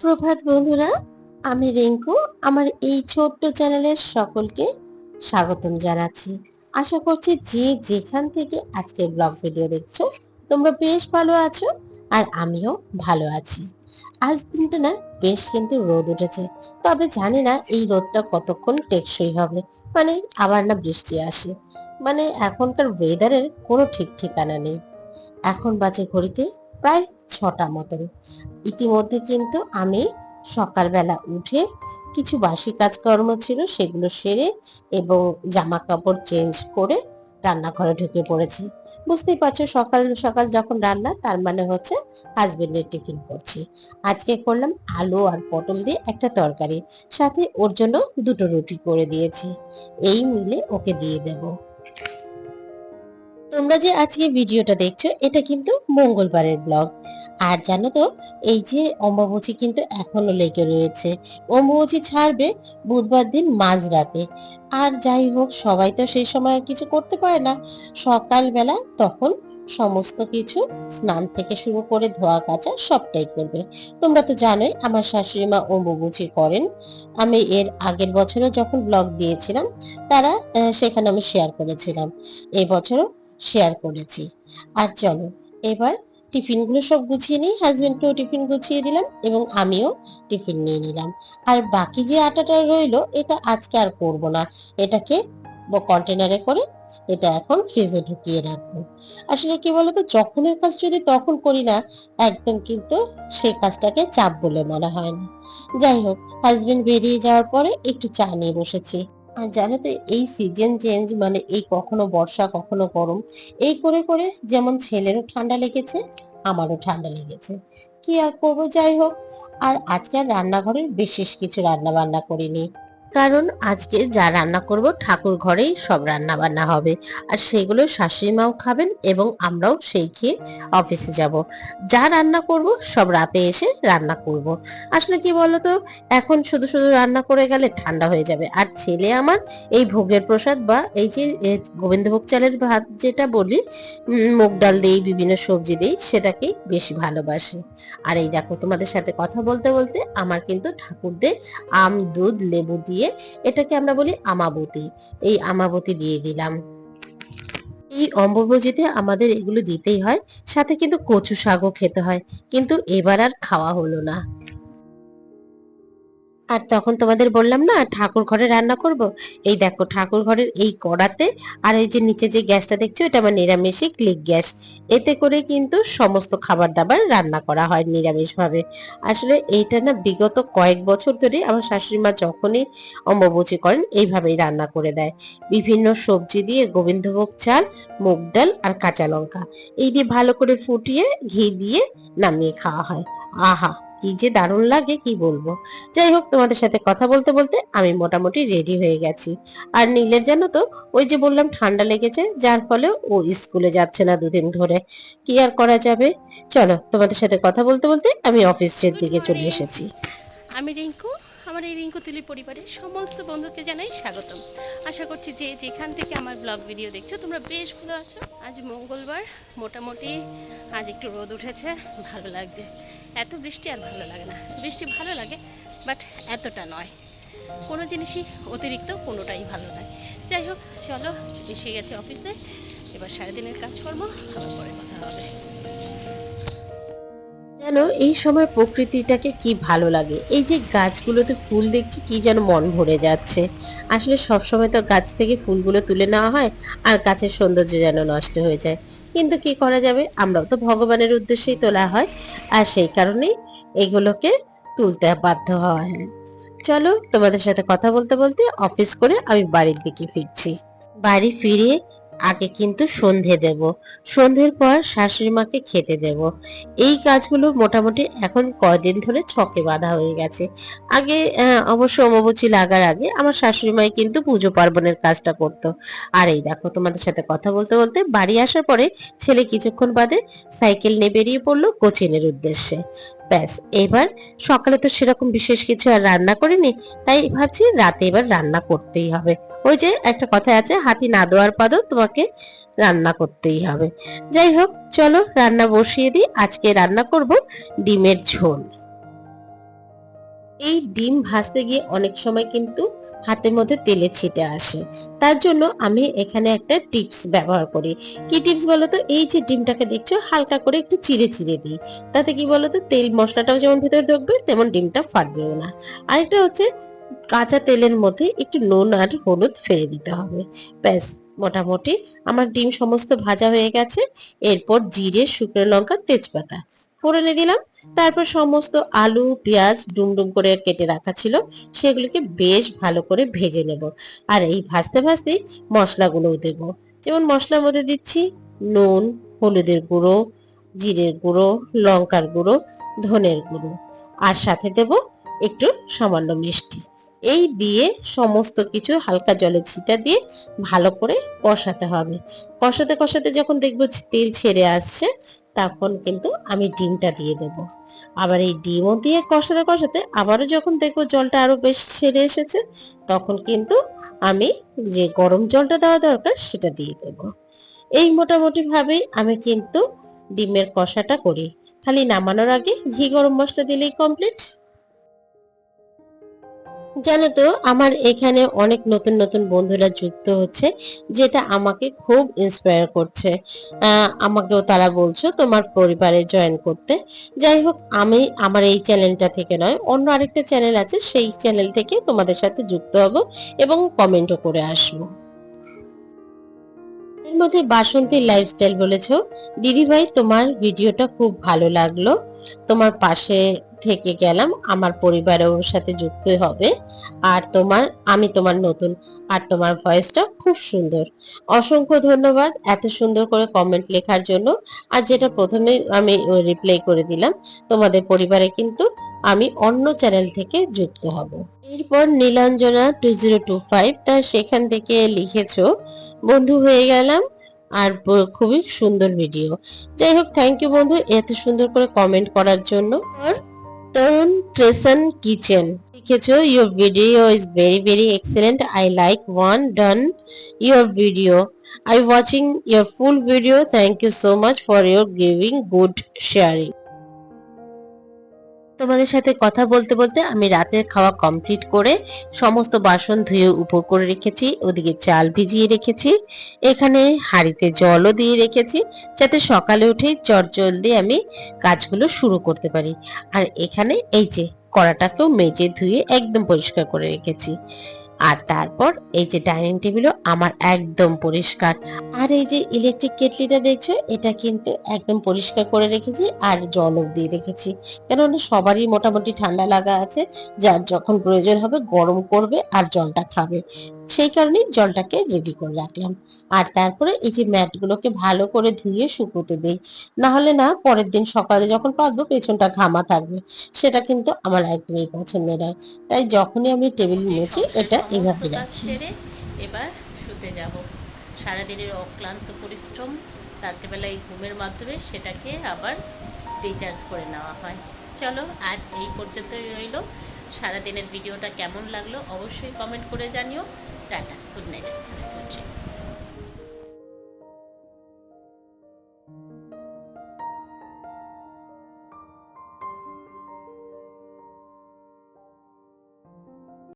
সুপ্রভাত বন্ধুরা, আমি রিঙ্কু, আমার এই ছোট্ট চ্যানেলের সকলকে স্বাগতম জানাচ্ছি। আশা করছি যে যেখান থেকে আজকে ব্লগ ভিডিও দেখছ, তোমরা বেশ ভালো আছো আর আমিও ভালো আছি। আজ দিনটা না বেশ কিন্তু রোদ উঠেছে, তবে জানি না এই রোদটা কতক্ষণ টেকসই হবে মানে আবার না বৃষ্টি আসে। মানে এখনকার ওয়েদারের কোনো ঠিক ঠিকানা নেই। এখন বাজে ঘড়িতে প্রায় ছটা মতন। ইতিমধ্যে কিন্তু আমি সকালবেলা উঠে কিছু বাসি কাজকর্ম ছিল সেগুলো সেরে এবং জামা কাপড় চেঞ্জ করে রান্নাঘরে ঢুকে পড়েছি। বুঝতেই পারছ সকাল সকাল যখন রান্না, তার মানে হচ্ছে হাজবেন্ডের টিফিন করছি। আজকে করলাম আলু আর পটল দিয়ে একটা তরকারি, সাথে ওর জন্য দুটো রুটি করে দিয়েছি। এই মিলে ওকে দিয়ে দেব। তোমরা যে আজকে ভিডিওটা দেখছ, এটা কিন্তু মঙ্গলবারের ব্লগ। আর জানো তো, এই যে অম্বাবচী কিন্তু এখনও লেগে রয়েছে। অম্বাবচী ছাড়বে বুধবার দিন মাঝরাতে। আর যাই হোক, সবাই তো সেই সময় কিছু করতে পারে না। সকালবেলা তখন সমস্ত কিছু স্নান থেকে শুরু করে ধোয়া কাচা সবটাই করবে। তোমরা তো জানোই, আমার শাশুড়ি মা অম্বুবুচি করেন। আমি এর আগের বছরও যখন ব্লগ দিয়েছিলাম, তারা সেখানে আমি শেয়ার করেছিলাম। এই বছরও শেয়ার করেছি। আর চলো, এবার টিফিনগুলো সব গুছিয়ে নিই। হাজবেন্ডকেও টিফিন গুছিয়ে দিলাম এবং আমিও টিফিন নিয়ে নিলাম। আর বাকি যে আটাটা রইল, এটা আজকে আর করব না। এটাকে কন্টেনারে করে এটা এখন ফ্রিজে ঢুকিয়ে রাখব। আসলে কি বলতো, যখনের কাজ যদি তখন করি না, একদম কিন্তু সেই কাজটাকে চাপ বলে মনে হয় না। যাই হোক হাজবেন্ড বেরিয়ে যাওয়ার পরে একটু চা নিয়ে বসেছি। আর জানো তো, এই সিজন চেঞ্জ মানে এই কখনো বর্ষা, কখনো গরম, এই করে করে যেমন ছেলেরও ঠান্ডা লেগেছে, আমারও ঠান্ডা লেগেছে। কি আর করব? যাই হোক, আর আজকে রান্নাঘরের বিশেষ কিছু রান্না বান্না করিনি। কারণ আজকে যা রান্না করব ঠাকুর ঘরেই সব রান্না বান্না হবে। আর সেগুলো শাশুড়ি মাও খাবেন এবং আমরাও সেই খেয়ে অফিসে যাব। যা রান্না করব সব রাতে এসে রান্না করব। আসলে কি বলতো? এখন শুধু শুধু রান্না করে গেলে ঠান্ডা হয়ে যাবে। আর ছেলে আমার এই ভোগের প্রসাদ বা এই যে গোবিন্দভোগ চালের ভাত যেটা বলি মুগ ডাল দিই বিভিন্ন সবজি দিই সেটাকেই বেশি ভালোবাসে। আর এই দেখো তোমাদের সাথে কথা বলতে বলতে আমার কিন্তু ঠাকুরদের আম, দুধ, লেবু দিয়ে এটাকে আমরা বলি আমাবতী। এই আমাবতী দিয়ে দিলাম। এই অম্বুবজিতে আমাদের এগুলো দিতেই হয়, সাথে কিন্তু কচু শাকও খেতে হয়, কিন্তু এবার আর খাওয়া হলো না। আর তখন তোমাদের বললাম না, ঠাকুর ঘরে রান্না করব। এই দেখো, ঠাকুর ঘরের এই কড়াতে আর এই যে নিচে যে গ্যাসটা দেখছ, এটা আমার নিরামিষই ক্লিক গ্যাস। এতে করে কিন্তু সমস্ত খাবার দাবার রান্না করা হয় নিরামিষ ভাবে আসলে এইটা না বিগত কয়েক বছর ধরে আমার শাশুড়ি মা যখনই অম্বুবচি করেন, এইভাবেই রান্না করে দেয়। বিভিন্ন সবজি দিয়ে গোবিন্দভোগ চাল, মুগ ডাল আর কাঁচা লঙ্কা। এই দিয়ে ভালো করে ফুটিয়ে, ঘি দিয়ে নামিয়ে খাওয়া হয়। আহা! কি যে দারুণ লাগে, কি বলব? যাই হোক, তোমাদের সাথে কথা বলতে বলতে আমি মোটামুটি রেডি হয়ে গেছি। আর নীলের জানো তো, ওই যে বললাম ঠান্ডা লেগেছে, যার ফলে ও স্কুলে যাচ্ছে না দুদিন ধরে। কি আর করা যাবে? চলো, তোমাদের সাথে কথা বলতে বলতে আমি অফিসের দিকে চলে এসেছি। আমি রিঙ্কু আমার এই রিঙ্কুতুলি পরিবারের সমস্ত বন্ধুকে জানাই স্বাগতম। আশা করছি যে যেখান থেকে আমার ব্লগ ভিডিও দেখছ, তোমরা বেশ ভালো আছো। আজ মঙ্গলবার, মোটামুটি আজ একটু রোদ উঠেছে, ভালো লাগছে। এত বৃষ্টি আর ভালো লাগে না। বৃষ্টি ভালো লাগে বাট এতটা নয়। কোনো জিনিসই অতিরিক্ত, কোনোটাই ভালো নয়। যাই হোক, চলো, এসে গেছে অফিসে। এবার সারাদিনের কাজকর্ম, আবার পরে কথা হবে। যেন এই সময় প্রকৃতিটাকে কি ভালো লাগে। এই যে গাছগুলোতে ফুল দেখছি, কি যেন মন ভরে যাচ্ছে। আসলে সব সময় তো গাছ থেকে ফুলগুলো তুলে নেওয়া হয়, আর গাছের সৌন্দর্য যেন নষ্ট হয়ে যায়। কিন্তু কি করা যাবে? আমরাও তো ভগবানের উদ্দেশ্যেই তোলা হয়, আর সেই কারণেই এগুলোকে তুলতে বাধ্য হওয়া হয়। চলো তোমাদের সাথে কথা বলতে বলতে অফিস করে আমি বাড়ির দিকে ফিরছি। বাড়ি ফিরে আগে কিন্তু সন্ধে দেব। সন্ধের পর শাশুড়ি মাকে খেতে দেব। এই কাজগুলো মোটামুটি এখন কয়দিন ধরে ছকে বাঁধা হয়ে গেছে। আগে অবশ্য অমাবচী লাগার আগে আমার শাশুড়ি মাই কিন্তু পুজো পার্বণের কাজটা করতো। আর এই দেখো, তোমাদের সাথে কথা বলতে বলতে বাড়ি আসার পরে ছেলে কিছুক্ষণ বাদে সাইকেল নিয়ে বেরিয়ে পড়ল কোচিনের উদ্দেশ্যে। ব্যাস, এবার সকালে তো সেরকম বিশেষ কিছু আর রান্না করিনি, তাই ভাবছি রাতে এবার রান্না করতেই হবে। ওই যে একটা কথা আছে, হাতি না দোয়ার পাদও তোমাকে রান্না করতেই হবে। যাই হোক, চলো রান্না বসিয়ে দিই। আজকে রান্না করব ডিমের ঝোল। এই ডিম ভাজতে গিয়ে অনেক সময় কিন্তু হাতের মধ্যে তেলে ছিটে আসে। তার জন্য আমি এখানে একটা টিপস ব্যবহার করি। কি টিপস বলতো? এই যে ডিমটাকে দেখছ, হালকা করে একটু চিড়ে চিড়ে দিই। তাতে কি বলতো? তেল মশলাটাও যেমন ভিতরে ঢুকবে, তেমন ডিমটা ফাটবেও না। আরেকটা হচ্ছে কাঁচা তেলের মধ্যে একটু নুন আর হলুদ ফেলে দিতে হবে। ব্যাস, মোটামুটি আমার ডিম সমস্ত ভাজা হয়ে গেছে। এরপর জিরে, শুকনো লঙ্কা, তেজপাতা ফোড়নে দিলাম। তারপর সমস্ত আলু, পেঁয়াজ ডুমডুম করে কেটে রাখা ছিল, সেগুলিকে বেশ ভালো করে ভেজে নেব। আর এই ভাজতে ভাজতেই মশলাগুলোও দেব। যেমন মশলার মধ্যে দিচ্ছি নুন, হলুদের গুঁড়ো, জিরের গুঁড়ো, লঙ্কার গুঁড়ো, ধনের গুঁড়ো। আর সাথে দেব একটু সামান্য মিষ্টি। এই দিয়ে সমস্ত কিছু হালকা জলে ছিটা দিয়ে ভালো করে কষাতে হবে। কষাতে কষাতে যখন দেখব তেল ছেড়ে আসছে, তখন কিন্তু আমি ডিমটা দিয়ে দেব। আবার এই ডিমও দিয়ে কষাতে কষাতে আবারও যখন দেখব জলটা আরও বেশ ছেড়ে এসেছে, তখন কিন্তু আমি যে গরম জলটা দেওয়া দরকার সেটা দিয়ে দেব। এই মোটামুটি ভাবেই আমি কিন্তু ডিমের কষাটা করি। খালি নামানোর আগে ঘি গরম মশলা দিলেই কমপ্লিট জানো তো, আমার এখানে অনেক নতুন নতুন বন্ধুরা যুক্ত হচ্ছে, যেটা আমাকে খুব ইন্সপায়ার করছে। আমাকেও তারা বলছো তোমার পরিবারে জয়েন করতে। যাই হোক, আমি আমার এই চ্যানেলটা থেকে নয়, অন্য আরেকটা চ্যানেল আছে, সেই চ্যানেল থেকে তোমাদের সাথে যুক্ত হব এবং কমেন্টও করে আসব। এর মধ্যে বাসন্তী লাইফস্টাইল বলেছ। দিদি ভাই তোমার ভিডিওটা খুব ভালো লাগল। তোমার পাশে থেকে গেলাম, আমার পরিবারের সাথে যুক্ত হবে। আর তোমার, আমি তোমার নতুন, আর তোমার ভয়েসটা খুব সুন্দর। অসংখ্য ধন্যবাদ এত সুন্দর করে কমেন্ট লেখার জন্য। আর যেটা প্রথমে আমি রিপ্লাই করে দিলাম, তোমাদের পরিবারে কিন্তু আমি অন্য চ্যানেল থেকে যুক্ত হব। এরপর Nilanjana two zero two five তার সেখান থেকে লিখেছ, বন্ধু হয়ে গেলাম, আর খুবই সুন্দর ভিডিও যাই হোক থ্যাংক ইউ বন্ধু, এত সুন্দর করে কমেন্ট করার জন্য। আর Tarun Tresan Kitchen. Your video is very very excellent. I like one done your video. I watching your full video. Thank you so much for your giving good sharing. তোমাদের সাথে কথা বলতে বলতে আমি রাতের খাওয়া কমপ্লিট করে সমস্ত বাসন ধুয়ে উপর করে রেখেছি, ওদিকে চাল ভিজিয়ে রেখেছি, এখানে হাঁড়িতে জলও দিয়ে রেখেছি, যাতে সকালে উঠে চটজলদি আমি কাজগুলো শুরু করতে পারি। আর এখানে এই যে কড়াটাকেও মেজে ধুয়ে একদম পরিষ্কার করে রেখেছি। আর তারপর এই যে ডাইনিং টেবিলও আমার একদম পরিষ্কার। আর এই যে ইলেকট্রিক কেটলিটা দেখছ, এটা কিন্তু একদম পরিষ্কার করে রেখেছি আর জলও দিয়ে রেখেছি। কেননা সবারই মোটামুটি ঠান্ডা লাগা আছে, যার যখন প্রয়োজন হবে গরম করবে আর জলটা খাবে। সেই কারণে জলটাকে রেডি করে রাখলাম। আর তারপরে এই যে ম্যাটগুলোকে ভালো করে ধুয়ে শুকোতে দেই। না হলে না পরের দিন সকালে যখন পাতবো পেছনটা ঘামা থাকবে। সেটা কিন্তু আমার একদমই পছন্দ নয়। তাই যখনই আমি টেবিল মুছি এটা এভাবে রাখি। এবার শুতে যাব। সারাদিনের অক্লান্ত পরিশ্রম রাত্রেবেলায় ঘুমের মাধ্যমে সেটাকে আবার রিচার্জ করে নেওয়া হয়। চলো আজ এই পর্যন্তই রইল। সারাদিনের ভিডিওটা কেমন লাগল অবশ্যই কমেন্ট করে জানিও। Tata good night